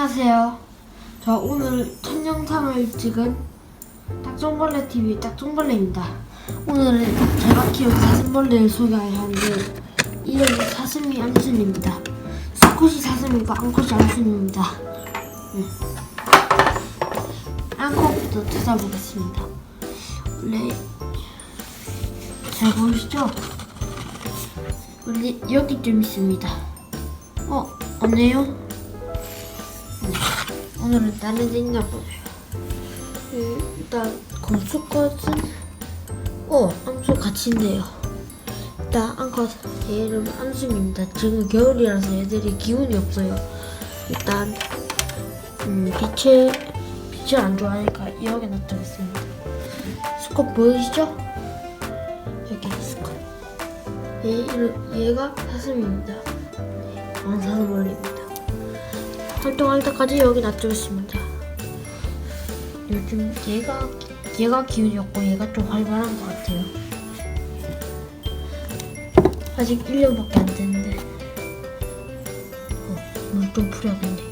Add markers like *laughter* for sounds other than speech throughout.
안녕하세요. 저 오늘 첫 영상을 찍은 딱정벌레 TV 딱정벌레입니다. 오늘은 제가 키운 사슴벌레를 소개할 하는데 이름은 사슴이 암순입니다. 수컷이 사슴이고 암컷이 암순입니다. 네. 암컷부터 찾아보겠습니다. 원래 잘 보이시죠? 원래 여기쯤 있습니다. 어, 없네요. 네. *laughs* 오늘은 다른 데 있나 보네요. 음, 일단 검수컷은 어, 암수 같이 있네요. 일단 암컷 얘 이름은 암순입니다. 지금 겨울이라서 애들이 기운이 없어요. 일단 음, 빛을 빛을 안 좋아하니까 여기 놔두겠습니다. 수컷 보이시죠? 여기 수컷. 얘 이름 얘가 사슴입니다. 왕사슴벌레입니다. 활동할 때까지 여기 놔두겠습니다. 요즘 얘가 얘가 기운이 없고 얘가 좀 활발한 것 같아요. 아직 1년밖에 안 됐는데 어, 물좀 풀어야겠네.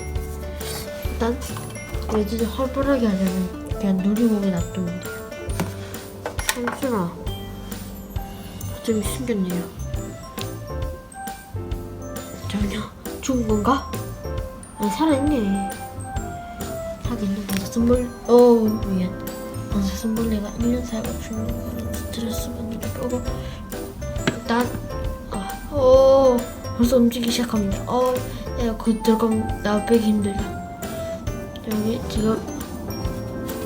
일단 얘들이 활발하게 하려면 그냥 누리목에 놔두면 돼요. 삼순아 어쩜 숨겼네요. 잠깐요 죽은 건가? 아니 살아있네. 하긴 방사선벌 어우 미안. 방사선벌레가 1년 살고 죽는 거는 스트레스 받는 게 뼈고. 일단 아, 어 벌써 움직이기 시작합니다. 어 내가 그 들어가면 나 빼기 힘들다. 여기 지금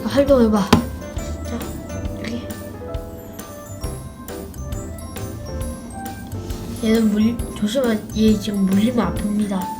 활동해봐. 자 여기. 얘는 물 조심하 얘 지금 물리면 아픕니다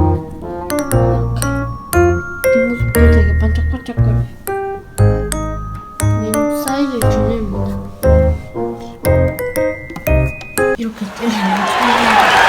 就是